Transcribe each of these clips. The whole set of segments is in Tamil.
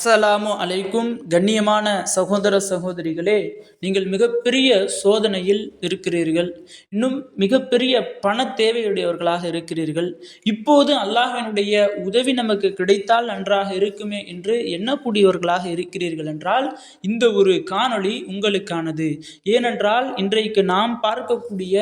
அஸ்ஸலாமு அலைக்கும் கண்ணியமான சகோதர சகோதரிகளே நீங்கள் மிகப்பெரிய சோதனையில் இருக்கிறீர்கள். இன்னும் மிகப்பெரிய பண தேவையுடையவர்களாக இருக்கிறீர்கள். இப்போது அல்லாஹினுடைய உதவி நமக்கு கிடைத்தால் நன்றாக இருக்குமே என்று எண்ணக்கூடியவர்களாக இருக்கிறீர்கள் என்றால் இந்த ஒரு காணொளி உங்களுக்கானது. ஏனென்றால் இன்றைக்கு நாம் பார்க்கக்கூடிய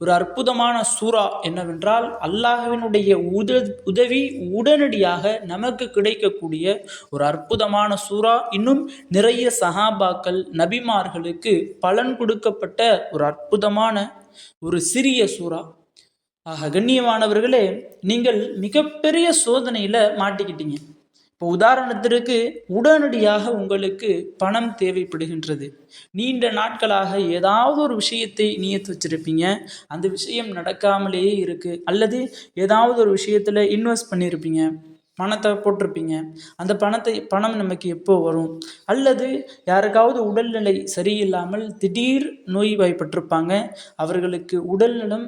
ஒரு அற்புதமான சூறா என்னவென்றால் அல்லாஹவினுடைய உத உதவி உடனடியாக நமக்கு கிடைக்கக்கூடிய ஒரு அற்புதமான சூறா. இன்னும் நிறைய சஹாபாக்கள் நபிமார்களுக்கு பலன் கொடுக்கப்பட்ட ஒரு அற்புதமான ஒரு சிறிய சூறா. ஆக கண்ணியமானவர்களே நீங்கள் மிகப்பெரிய சோதனையில் மாட்டிக்கிட்டீங்க. இப்போ உதாரணத்திற்கு உடனடியாக உங்களுக்கு பணம் தேவைப்படுகின்றது. நீண்ட நாட்களாக ஏதாவது ஒரு விஷயத்தை நியத்து வச்சிருப்பீங்க. அந்த விஷயம் நடக்காமலேயே இருக்குது அல்லது ஏதாவது ஒரு விஷயத்தில் இன்வெஸ்ட் பண்ணியிருப்பீங்க பணத்தை போட்டிருப்பீங்க. அந்த பணத்தை பணம் நமக்கு எப்போ வரும்? அல்லது யாருக்காவது உடல்நிலை சரியில்லாமல் திடீர் நோய் வாய்ப்பட்டிருப்பாங்க அவர்களுக்கு உடல்நலம்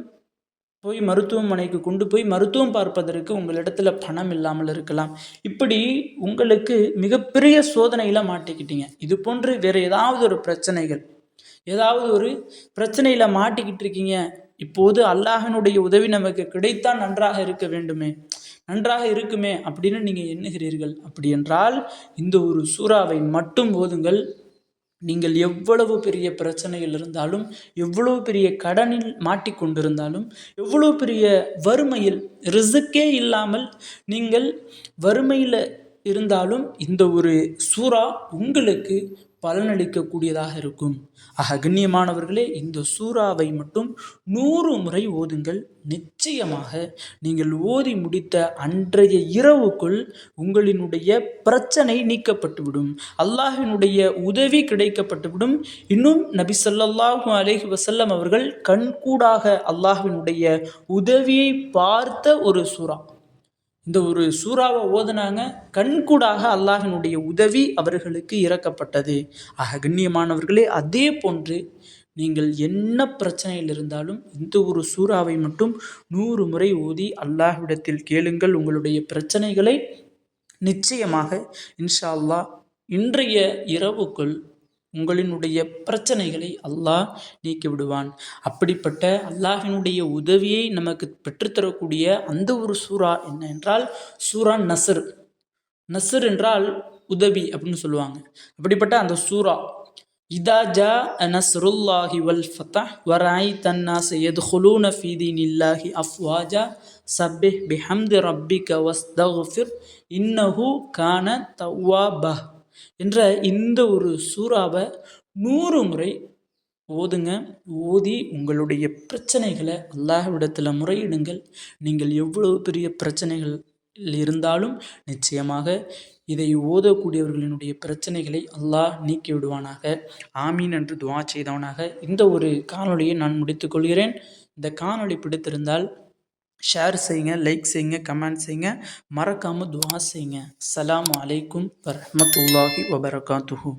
போய் மருத்துவமனைக்கு கொண்டு போய் மருத்துவம் பார்ப்பதற்கு உங்களிடத்துல பணம் இல்லாமல் இருக்கலாம். இப்படி உங்களுக்கு மிகப்பெரிய சோதனையில் மாட்டிக்கிட்டீங்க. இது போன்று வேறு ஏதாவது ஒரு பிரச்சனைகள் ஏதாவது ஒரு பிரச்சனையில் மாட்டிக்கிட்டு இருக்கீங்க. இப்போது அல்லாஹனுடைய உதவி நமக்கு கிடைத்தால் நன்றாக இருக்க வேண்டுமே. நன்றாக இருக்குமே அப்படின்னு நீங்கள் எண்ணுகிறீர்கள். அப்படி என்றால் இந்த ஒரு சூறாவை மட்டும் ஓதுங்கள். நீங்கள் எவ்வளவு பெரிய பிரச்சனையில் இருந்தாலும் எவ்வளவு பெரிய கடனில் மாட்டிக்கொண்டிருந்தாலும் எவ்வளவு பெரிய வறுமையில் ரிசுக்கே இல்லாமல் நீங்கள் வறுமையில் இருந்தாலும் இந்த ஒரு சூறா உங்களுக்கு பலனளிக்கக்கூடியதாக இருக்கும். ஆக கண்ணியமானவர்களே இந்த சூறாவை மட்டும் நூறு முறை ஓதுங்கள். நிச்சயமாக நீங்கள் ஓதி முடித்த அன்றைய இரவுக்குள் உங்களினுடைய பிரச்சனை நீக்கப்பட்டுவிடும். அல்லாஹினுடைய உதவி கிடைக்கப்பட்டுவிடும். இன்னும் நபி சொல்லல்லாஹு அலேஹி வசல்லம் அவர்கள் கண்கூடாக அல்லாஹினுடைய உதவியை பார்த்த ஒரு சூறா. இந்த ஒரு சூறாவை ஓதுனாங்க. கண்கூடாக அல்லாஹினுடைய உதவி அவர்களுக்கு இறக்கப்பட்டது. ஆக கண்ணியமானவர்களே அதே போன்று நீங்கள் என்ன பிரச்சனையில் இருந்தாலும் இந்த ஒரு சூறாவை மட்டும் நூறு முறை ஓதி அல்லாஹ்விடத்தில் கேளுங்கள். உங்களுடைய பிரச்சனைகளை நிச்சயமாக இன்ஷா அல்லாஹ் இன்றைய இரவுக்குள் உங்களினுடைய பிரச்சனைகளை அல்லாஹ் நீக்கி விடுவான் அப்படிப்பட்ட அல்லாஹினுடைய உதவியை நமக்கு பெற்றுத்தரக்கூடிய அந்த ஒரு சூறா என்ன என்றால் சூரா நசர் நசர் என்றால் உதவி அப்படின்னு சொல்லுவாங்க. அப்படிப்பட்ட அந்த சூறா இதா ஜா நஸ்ருல்லாஹி வல் ஃபத்தா வராய் தன்னாஸ் ஹுலூன ஃபீதீன் இல்லாஹி அஃப்வாஜா சப்பிஹ் பிஹம்து ரப்பிக வஸ்தஃபிர் இன்னஹு கான தவ்வாபஹ் என்ற இந்த ஒரு சூறாவை நூறு முறை ஓதுங்க. ஓதி உங்களுடைய பிரச்சனைகளை அல்லாஹ்விடத்தில் முறையிடுங்கள். நீங்கள் எவ்வளவு பெரிய பிரச்சனைகள் இருந்தாலும் நிச்சயமாக இதை ஓதக்கூடியவர்களினுடைய பிரச்சனைகளை அல்லாஹ் நீக்கி விடுவானாக. ஆமீன் என்று துவா செய்தவனாக. இந்த ஒரு காணொலியை நான் முடித்துக்கொள்கிறேன் இந்த காணொலி பிடித்திருந்தால் ஷேர் செய்யுங்க லைக் செய்யுங்க கமெண்ட் செய்யுங்க. மறக்காமல் துவா செய்யுங்க. அலாம் அலைக்கும் வரமத்துல்லாஹி வபரகாத்துஹூ